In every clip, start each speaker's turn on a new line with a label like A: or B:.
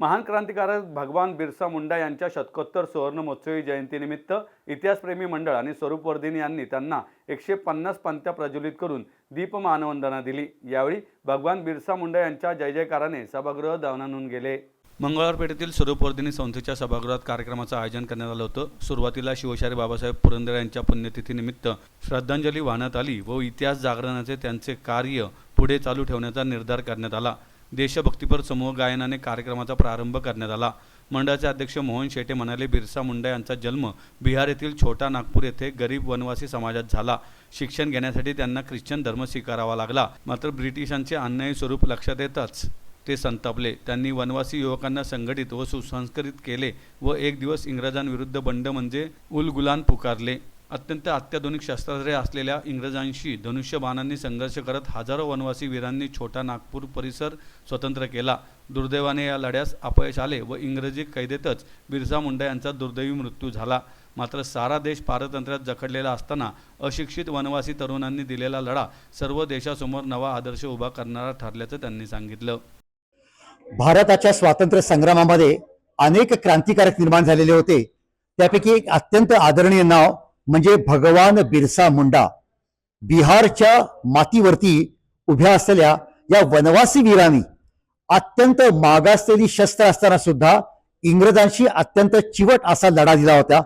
A: महान क्रांतिकारक भगवान बिरसा मुंडा यांच्या शतकोत्तर सुवर्ण महोत्सवी जयंतीनिमित्त इतिहासप्रेमी मंडळ आणि स्वरूपवर्धिनी यांनी त्यांना एकशे पन्नास पंत्या प्रज्वलित करून दीपमानवंदना दिली. यावेळी भगवान बिरसा मुंडा यांच्या जय जयकाराने सभागृह दवनानून गेले. मंगळवारपेठेतील स्वरूपवर्धिनी संस्थेच्या सभागृहात कार्यक्रमाचं आयोजन करण्यात आलं होतं. सुरुवातीला शिवशाही बाबासाहेब पुरंदरे यांच्या पुण्यतिथीनिमित्त श्रद्धांजली वाहण्यात आली व इतिहास जागरणाचे त्यांचे कार्य पुढे चालू ठेवण्याचा निर्धार करण्यात आला. देशभक्तीपर समूह गायनाने कार्यक्रमाचा प्रारंभ करण्यात आला. मंडळाचे अध्यक्ष मोहन शेटे म्हणाले बिरसा मुंडा यांचा जन्म बिहार येथील छोटा नागपूर येथे गरीब वनवासी समाजात झाला. शिक्षण घेण्यासाठी त्यांना ख्रिश्चन धर्म स्वीकारावा लागला. मात्र ब्रिटिशांचे अन्यायी स्वरूप लक्षात येताच ते संतापले. त्यांनी वनवासी युवकांना संघटित व सुसंस्कृत केले व एक दिवस इंग्रजांविरुद्ध बंड म्हणजे उलगुलान पुकारले. अत्यंत अत्याधुनिक शस्त्रास्त्रे असलेल्या इंग्रजांशी धनुष्यबाणांनी संघर्ष करत हजारो वनवासी वीरांनी छोटा नागपूर परिसर स्वतंत्र केला. दुर्दैवाने या लढ्यास अपयश आले व इंग्रजी कैदेतच बिरसा मुंडा यांचा दुर्दैवी मृत्यू झाला. मात्र सारा देश पारतंत्र्यात जखडलेला असताना अशिक्षित वनवासी तरुणांनी दिलेला लढा सर्व देशासमोर नवा आदर्श उभा करणारा ठरल्याचं त्यांनी सांगितलं.
B: भारताच्या स्वातंत्र्य संग्रामामध्ये अनेक क्रांतिकारक निर्माण झालेले होते. त्यापैकी एक अत्यंत आदरणीय नाव म्हणजे भगवान बिरसा मुंडा बिहारच्या मातीवरती उभ्या असलेल्या या वनवासी वीरांनी अत्यंत मागासलेली शस्त्र असताना सुद्धा इंग्रजांशी अत्यंत चिवट असा लढा दिला होता.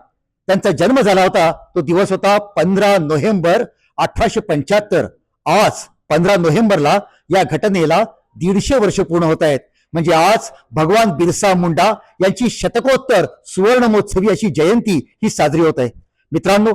B: त्यांचा जन्म झाला होता. तो दिवस होता पंधरा नोव्हेंबर अठराशे पंच्याहत्तर. आज पंधरा नोव्हेंबरला या घटनेला दीडशे वर्ष पूर्ण होत आहेत. म्हणजे आज भगवान बिरसा मुंडा यांची शतकोत्तर सुवर्ण महोत्सवी अशी जयंती ही साजरी होत आहे. मित्रांनो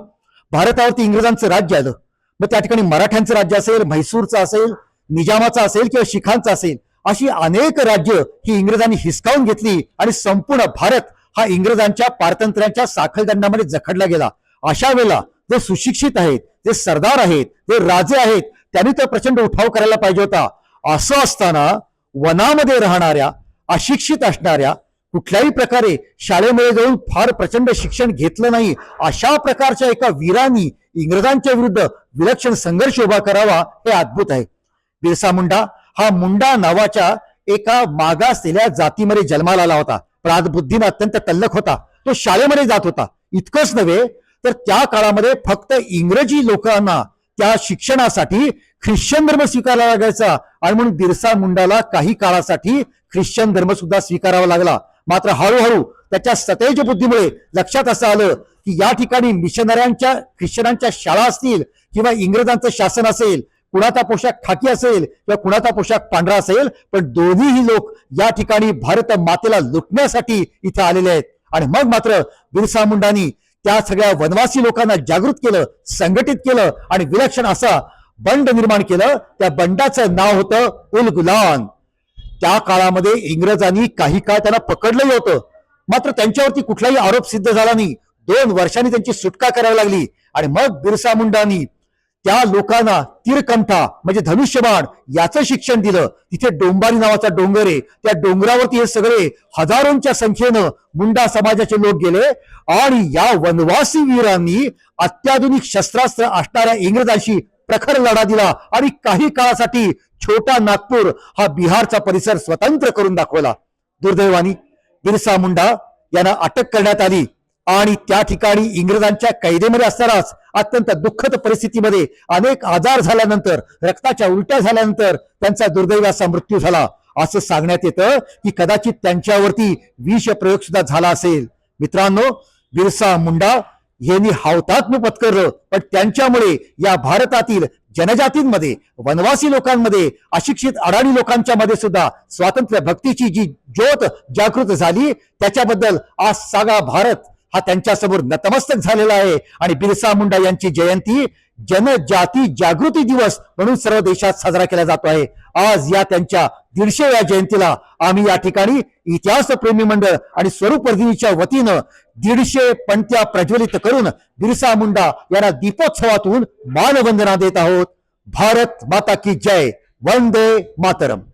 B: भारतावरती इंग्रजांचं राज्य आलं. मग त्या ठिकाणी मराठ्यांचं राज्य असेल म्हैसूरचं असेल निजामाचं असेल किंवा शिखांचं असेल अशी अनेक राज्य ही इंग्रजांनी हिसकावून घेतली आणि संपूर्ण भारत हा इंग्रजांच्या पारतंत्र्यांच्या साखळदंडामध्ये जखडला गेला. अशा वेळेला जे सुशिक्षित आहेत जे सरदार आहेत जे राजे आहेत त्यांनी तर प्रचंड उठाव करायला पाहिजे होता. असं असताना वनामध्ये राहणाऱ्या अशिक्षित असणाऱ्या कुठल्याही प्रकारे शाळेमध्ये जाऊन फार प्रचंड शिक्षण घेतलं नाही अशा प्रकारच्या एका वीरांनी इंग्रजांच्या विरुद्ध विलक्षण संघर्ष उभा करावा हे अद्भुत आहे. बिरसा मुंडा हा मुंडा नावाच्या एका मागासलेल्या जातीमध्ये जन्माला आला होता. प्रादबुद्धीनं अत्यंत तल्लख होता. तो शाळेमध्ये जात होता. इतकंच नव्हे तर त्या काळामध्ये फक्त इंग्रजी लोकांना त्या शिक्षणासाठी ख्रिश्चन धर्म स्वीकारावा लागायचा. आणि म्हणून बिरसा मुंडाला काही काळासाठी ख्रिश्चन धर्म सुद्धा स्वीकारावा लागला. मात्र हळूहळू त्याच्या सतेज बुद्धीमुळे लक्षात असं आलं की या ठिकाणी मिशनऱ्यांच्या ख्रिश्चनांच्या शाळा असतील किंवा इंग्रजांचं शासन असेल कुणाचा पोशाख खाकी असेल किंवा कुणाचा पोशाख पांढरा असेल पण दोन्हीही लोक या ठिकाणी भारत मातेला लुटण्यासाठी इथे आलेले आहेत. आणि मग मात्र बिरसा मुंडांनी त्या सगळ्या वनवासी लोकांना जागृत केलं संघटित केलं आणि विलक्षण असा बंड निर्माण केलं. त्या बंडाचं नाव होतं उल गुलान त्या काळामध्ये इंग्रजांनी काही काळ त्यांना पकडलंही होतं. मात्र त्यांच्यावरती कुठलाही आरोप सिद्ध झाला नाही. दोन वर्षांनी त्यांची सुटका करावी लागली. आणि मग बिरसा मुंडानी त्या लोकांना तीरकंठा म्हणजे धनुष्यबाण याचं शिक्षण दिलं. तिथे डोंबारी नावाचा डोंगर आहे. त्या डोंगरावरती हे सगळे हजारोंच्या संख्येनं मुंडा समाजाचे लोक गेले. आणि या वनवासी वीरांनी अत्याधुनिक शस्त्रास्त्र असणाऱ्या इंग्रजांशी प्रखर लढा दिला आणि काही काळासाठी छोटा नागपूर हा बिहारचा परिसर स्वतंत्र करून दाखवला. दुर्दैवानी बिरसा मुंडा यांना अटक करण्यात आली आणि त्या ठिकाणी इंग्रजांच्या कैदेमध्ये असतानाच अत्यंत दुःखद परिस्थितीमध्ये अनेक आजार झाल्यानंतर रक्ताच्या उलट्या झाल्यानंतर त्यांचा दुर्दैवी असा मृत्यू झाला. असं सांगण्यात येतं की कदाचित त्यांच्यावरती विष प्रयोग सुद्धा झाला असेल. मित्रांनो बिरसा मुंडा यांनी हावतात्म्य पत्करलं पण त्यांच्यामुळे या भारतातील जनजातींमध्ये वनवासी लोकांमध्ये अशिक्षित अडाणी लोकांच्या मध्ये सुद्धा स्वातंत्र्य भक्तीची जी ज्योत जागृत झाली त्याच्याबद्दल आज सागा भारत हा त्यांच्यासमोर नतमस्तक झालेला आहे. आणि बिरसा मुंडा यांची जयंती जनजाती जागृती दिवस म्हणून सर्व देशात साजरा केला जातो आहे. आज या त्यांच्या दीडशेव्या जयंतीला आम्ही या ठिकाणी इतिहास प्रेमी मंडळ आणि स्वरूप वर्धिनीच्या वतीनं दीडशे पणत्या प्रज्वलित करून बिरसा मुंडा यांना दीपोत्सवातून मानवंदना देत आहोत. भारत माता की जय. वंदे मातरम.